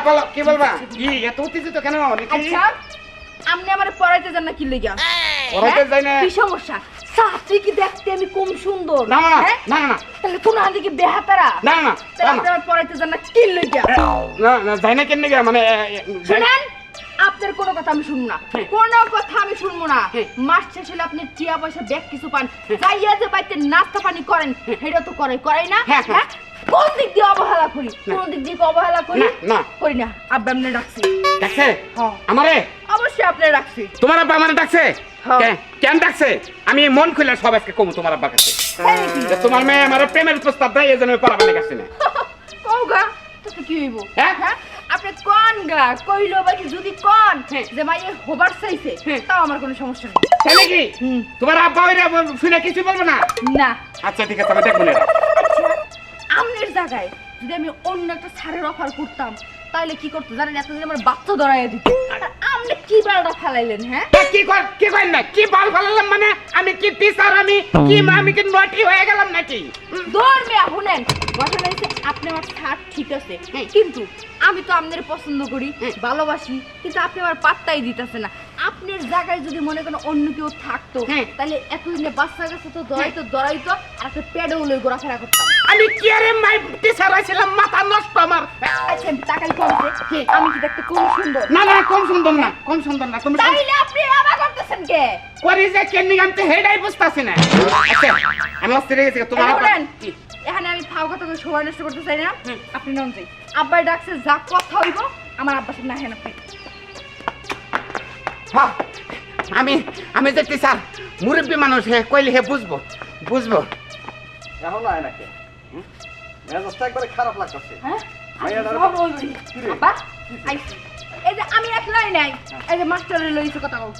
বলো কি বলবা? কি এত উত্তেজিত কেন? আচ্ছা আপনি আমার পড়াইতে যান না কি লেগা? পড়াইতে যাই না। কি সমস্যা? সাথী কি দেখতে আমি কম সুন্দর? না না হ্যাঁ? না না তাহলে কোন দিকে বেহাতারা? না না তাহলে আপনি আমার পড়াইতে যান না কি লেগা? না না যাই না কেন মানে শুনেন আপনার কোনো কথা আমি শুনব না। হ্যাঁ। কোনো কথা আমি শুনব না। হ্যাঁ। মাস শেষ হলে আপনি টিয়া পয়সা ব্যাগ কিছু পান। যাইয়া যে বাড়িতে নাস্তা পানি করেন সেটা তো করে করাই না। হ্যাঁ, হ্যাঁ। হ্যাঁ? কোন দিক দিয়ে অবহেলা করি? কোন দিক দিয়ে অবহেলা করি? না, না। করি না। আব্বা আপনি ডাকছে। হ্যাঁ। আমারে? অবশ্যই আপনি ডাকছি। তোমার আব্বা আমার ডাকছে? হ্যাঁ। কে- কেন ডাকছে? আমি মন খুলে সব আজকে কমু তোমার আব্বার কাছে। তাই নাকি? যে তোমার মেয়ে আমার প্রেমের প্রস্তাব দেয় এই জন্য আমি না। কি হইব? হ্যাঁ? হ্যাঁ? আপনি কোন গা? কইলো বাকি যদি কোন। যে মাইয়ে হোবার চাইছে। তাও আমার কোনো সমস্যা নেই। তাই নাকি হুম। তোমার আব্বা বল- শুনে কিছু বলব না? না। আচ্ছা ঠিক আছে আমি দেখব না। জায়গায় যদি আমি অন্য একটা ছাড়ের অফার করতাম তাহলে কি করতো জানেন? এতদিন আমার বাচ্চা ধরাইয়া দিত। আর আপনি কি ফেলাইলেন হ্যাঁ? কি কর কি করেন না? কি বল ফেলালাম মানে? আমি কি টিচার আমি কি আমি কি নটি হয়ে গেলাম নাকি? ধর্মে শুনেন। ঘটনা হচ্ছে আপনি আমার ছাড় ঠিক আছে। কিন্তু আমি তো আপনার পছন্দ করি। ভালোবাসি কিন্তু আপনি আমার পাত্তাই দিতেছে না। আপনার জায়গায় যদি মনে করেন অন্য কেউ থাকতো। তাহলে এতদিনে বাচ্চা কাছে তো দড়াইতো দড়াইতো আর একটা পেডেও লই ঘোরাফেরা করতাম আমি কি আরে মাই টিচার হয়েছিলাম মাথা নষ্ট আমার। আচ্ছা তাকাই কমছে আমি কি দেখতে খুব সুন্দর? না না কম সুন্দর না কম সুন্দর না তুমি তাইলে আপনি আবার করতেছেন কে? করি যে কেন আমি তো হেডাই বুঝতাছি না। আচ্ছা আমি অস্থির হয়ে গেছি তোমার এখানে আমি ফাও কথা করে সময় নষ্ট করতে চাই না। আপনি নন যাই আব্বাই ডাকছে যা কথা হইব আমার আব্বার সাথে না হেন আপনি। হ্যাঁ, আমি আমি যে টিচার মুরব্বী মানুষ হে কইলে হে বুঝব বুঝব। এখন আয় নাকি? মেজাজটা একবারে খারাপ লাগতেছে। হ্যাঁ? আমি দাঁড়াও। সব ওই বলি। কিরে? আব্বা, আইছি। এই যে আমি একলাই নাই। এই যে মাস্টারের লইছে কথা বল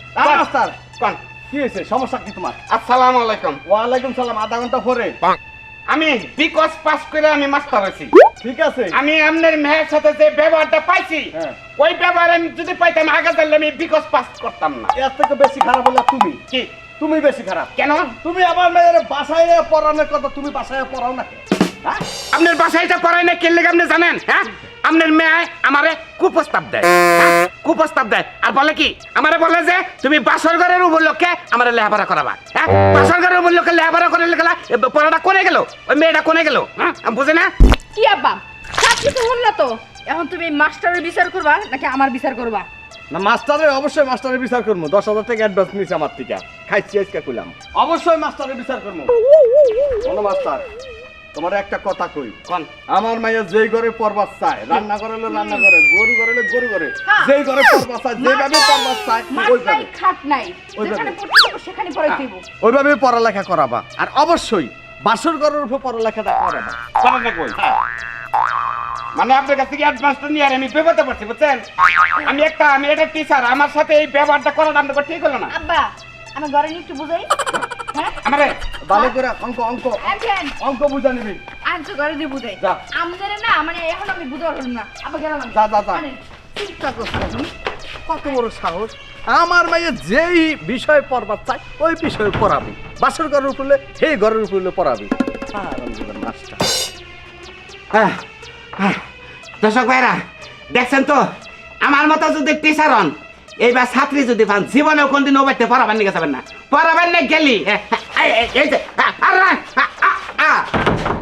মাস্টার কোন কি হয়েছে? সমস্যা কি তোমার? আসসালামু আলাইকুম। ওয়ালাইকুম সালাম আধা ঘণ্টা পরে। আমি বিকজ পাস করে আমি মাস্টার হয়েছি। ঠিক আছে। আমি আপনার মেয়ের সাথে যে ব্যবহারটা পাইছি হ্যাঁ। ওই ব্যবহার আমি যদি পাইতাম আগে তাহলে আমি বিকজ পাস করতাম না। এর থেকে বেশি খারাপ হলো তুমি? কি? তুমি বেশি খারাপ। কেন? তুমি আমার মেয়ের বাসায় পড়ানোর কথা তুমি বাসায় পড়াও না হ্যাঁ? আপনার বাসায় এটা পড়ায় না কেন আপনি জানেন? হ্যাঁ? আপনার মেয়ে আমারে কুপ্রস্তাব দেয়। হ্যাঁ? কুপ্রস্তাব দেয়। আর বলে কি? আমারে বলে যে তুমি বাসর ঘরের উপলক্ষে আমার লেখাপড়া করাবা। হ্যাঁ? বাসর ঘরের উপলক্ষে লেখাপড়া করে এ পড়াটা কোনে গেল? ওই মেয়েটা কোনে গেল? হ্যাঁ? বুঝে না? কি আব্বা? সব কিছু হল তো? এখন তুমি মাস্টারের বিচার করবা নাকি আমার বিচার করবা? না মাস্টারের অবশ্যই মাস্টারের বিচার করব দশ হাজার টাকা অ্যাডভান্স নিয়েছে আমার থেকে। খাইছি আজকে কইলাম। অবশ্যই মাস্টারের বিচার করব কোনো মাস্টার তোমার একটা কথা কই। কোন? আমার মাইয়া যেই ঘরে পর্বত চায় রান্না করে হলো রান্না করে গরু করে হলো গরু করে। হ্যাঁ। যেই ঘরে পর্বত চায় যেভাবে পর্বত চায় ওইভাবে। খাট নাই। যেখানে পড়তে সেখানে পড়াই দিব। ওইভাবে পড়ালেখা করাবা। আর অবশ্যই বাসর ঘরের উপর পড়ালেখাটা করাবা। কই। মানে আপনার কাছ থেকে অ্যাডভান্সটা নিয়ে আর আমি বিপদে পড়ছি বুঝছেন? আমি একটা আমি একটা টিচার আমার সাথে এই ব্যবহারটা করাটা আপনার ঠিক হলো না? আব্বা আমি ঘরে নিয়ে একটু বুঝাই। হ্যাঁ? আমারে ভালো করে অঙ্ক অঙ্ক। অঙ্ক বুঝা নিবি। আনছো ঘরে দিয়ে বুঝাই। যা। আমাদের না মানে এখন আমি বুঝতে পারলাম না। আবার গেলাম আমি। যা, যা, যা। চিন্তা করছ কত বড় সাহস। আমার মাইয়ে যেই বিষয় পড়বার চাই ওই বিষয়ে পড়াবি। বাসর ঘরের উপরে সেই ঘরের উপরে পড়াবি। মাস্টার। হ্যাঁ, হ্যাঁ। দর্শক ভাইরা দেখছেন তো? আমার মতো যদি টিচার হন এইবার ছাত্রী যদি পান জীবনেও কোনদিন ওবাইতে পড়াবেন নিয়ে যাবেন না। নিয়ে গেলি। এই, যে,